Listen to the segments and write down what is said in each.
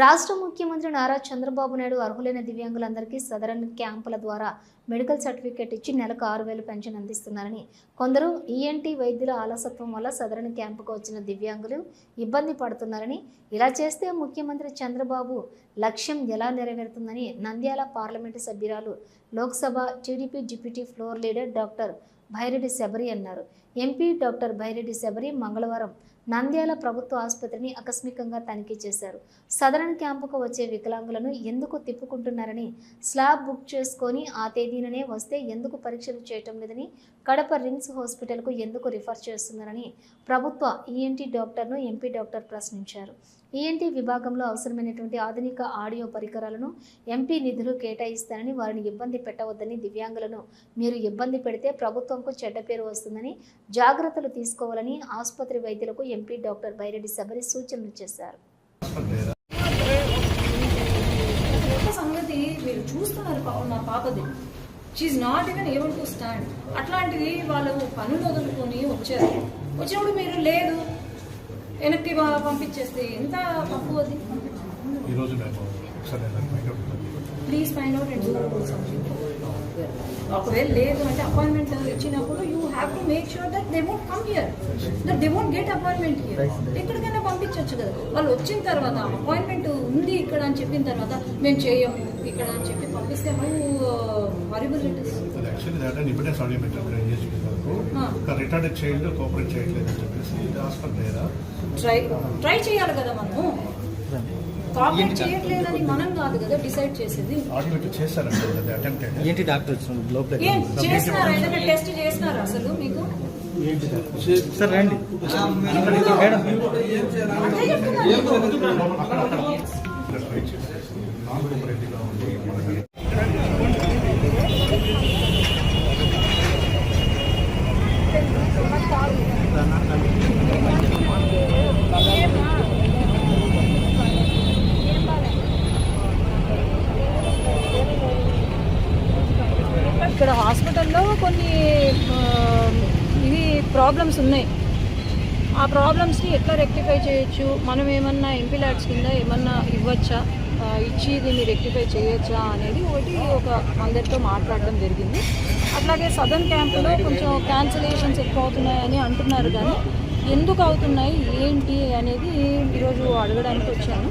రాష్ట్ర ముఖ్యమంత్రి నారా చంద్రబాబు నాయుడు అర్హులైన దివ్యాంగులందరికీ సదరన్ క్యాంపుల ద్వారా మెడికల్ సర్టిఫికేట్ ఇచ్చి నెలకు ఆరు వేలు పెన్షన్ అందిస్తున్నారని. కొందరు ఈఎన్టీ వైద్యుల ఆలసత్వం వల్ల సదరన్ క్యాంపుకు వచ్చిన దివ్యాంగులు ఇబ్బంది పడుతున్నారని. ఇలా చేస్తే ముఖ్యమంత్రి చంద్రబాబు లక్ష్యం ఎలా నెరవేరుతుందని నంద్యాల పార్లమెంటు సభ్యురాలు Lok Sabha TDP deputy floor leader doctor Byreddy Shabari అన్నారు. ఎంపీ డాక్టర్ భైరెడ్డి శబరి మంగళవారం నంద్యాల ప్రభుత్వ ఆసుపత్రిని ఆకస్మికంగా తనిఖీ చేశారు. సదరన్ క్యాంపుకు వచ్చే వికలాంగులను ఎందుకు తిప్పుకుంటున్నారని స్లాబ్ బుక్ చేసుకొని ఆ తేదీననే వస్తే ఎందుకు పరీక్షలు చేయటం లేదని కడప రిమ్స్ హాస్పిటల్కు ఎందుకు రిఫర్ చేస్తున్నారని ప్రభుత్వ ఈఎన్టీ డాక్టర్ను ఎంపీ డాక్టర్ ప్రశ్నించారు. ఈఎన్టీ విభాగంలో అవసరమైనటువంటి ఆధునిక ఆడియో పరికరాలను ఎంపీ నిధులు కేటాయిస్తారని వారిని ఇబ్బంది పెట్టవద్దని దివ్యాంగులను మీరు ఇబ్బంది పెడితే ప్రభుత్వంకు చెడ్డ పేరు వస్తుందని జాగ్రత్తలు తీసుకోవాలని ఆసుపత్రి వైద్యులకు ఎంపీ డాక్టర్ బైరెడ్డి శబరి సూచనలు చేశారు. సంగతి మీరు చూస్తున్నారు నా పాపది. She's not even able to stand అట్లాంటిది వాళ్ళు పనులు వదులుకొని వచ్చారు. వచ్చినప్పుడు మీరు లేదు. వెనక్కి పంపించేస్తే ఎంత తప్పు అది. Please find out and do something ఒకవేళ లేదు అంటే అపాయింట్మెంట్ ఇచ్చినప్పుడు you have to make sure that they won't come here that they won't get appointment here ఎక్కడికైనా పంపించవచ్చు కదా. వాళ్ళు వచ్చిన తర్వాత అపాయింట్మెంట్ ఉంది ఇక్కడ అని చెప్పిన తర్వాత మేము చేయము ఇక్కడ అని చెప్పి పంపిస్తే హరిబుల్ యాక్చువల్లీ దాంట్లో ఆడియో. ఒక రిటార్డెడ్ చైల్డ్ కోఆపరేట్ చేయట్లేదు అని చెప్పేసి హాస్పిటల్ ట్రై ట్రై చేయాలి కదా మనము. కాపరేట్ చేయట్లేదని మనం కాదు కదా డిసైడ్ చేసేది. ఆడియో పెట్టి చేశారండి అది అటెంప్టెడ్ ఏంటి డాక్టర్ లోపల ఏం ఏదైనా టెస్ట్ చేసినారా అసలు మీకు? సార్ రండి. మేడం అదే చెప్తున్నాను అక్కడ అక్కడ ట్రై చేసేసి నాన్ కోఆపరేటివ్గా ఉంది మనకి ఇక్కడ హాస్పిటల్లో కొన్ని ఇవి ప్రాబ్లమ్స్ ఉన్నాయి. ఆ ప్రాబ్లమ్స్ని ఎట్లా రెక్టిఫై చేయొచ్చు? మనం ఏమన్నా ఎంపీ ల్యాడ్స్ కింద ఏమన్నా ఇవ్వచ్చా? ఇచ్చి దీన్ని రెక్టిఫై చేయొచ్చా అనేది ఒకటి ఒక అందరితో మాట్లాడడం జరిగింది. అట్లాగే సదర్న్ క్యాంపులో కొంచెం క్యాన్సిలేషన్స్ ఎక్కువ అవుతున్నాయని అంటున్నారు కానీ ఎందుకు అవుతున్నాయి? ఏంటి అనేది ఈరోజు అడగడానికి వచ్చాను.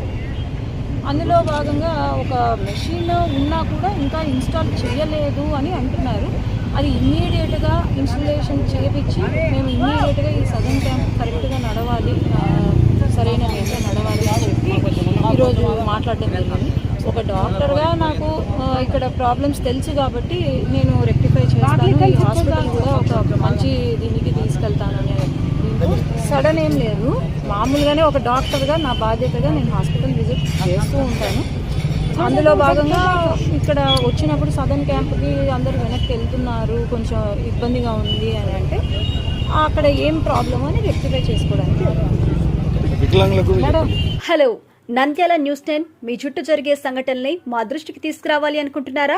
అందులో భాగంగా ఒక మెషిన్ ఉన్నా కూడా ఇంకా ఇన్స్టాల్ చేయలేదు అని అంటున్నారు. అది ఇమ్మీడియట్గా ఇన్స్టలేషన్ చేయించి మేము ఇమ్మీడియట్గా ఈ సదన్ క్యాంప్ కరెక్ట్గా నడవాలి సరైన వేలో నడవాలి అని చెప్పి ఈరోజు మాట్లాడడం జరిగింది. ఒక డాక్టర్గా నాకు ఇక్కడ ప్రాబ్లమ్స్ తెలుసు కాబట్టి నేను రెక్టిఫై చేస్తాను. ఈ హాస్పిటల్ కూడా ఒక మంచి దీనికి తీసుకెళ్తాననే సడన్ ఏం లేదు. మామూలుగానే ఒక డాక్టర్గా నా బాధ్యతగా నేను హాస్పిటల్ విజిట్ చేస్తూ ఉంటాను. అందులో భాగంగా ఇక్కడ వచ్చినప్పుడు సదన్ క్యాంప్కి అందరూ వెనక్కి వెళ్తున్నారు. కొంచెం ఇబ్బందిగా ఉంది అని అంటే అక్కడ ఏం ప్రాబ్లం అని రెక్టిఫై చేసుకోవడానికి వికలాంగులకు madam. Hello Nandyal news ten మీ చుట్టూ జరిగే సంఘటనల్ని మా దృష్టికి తీసుకురావాలి అనుకుంటున్నారా?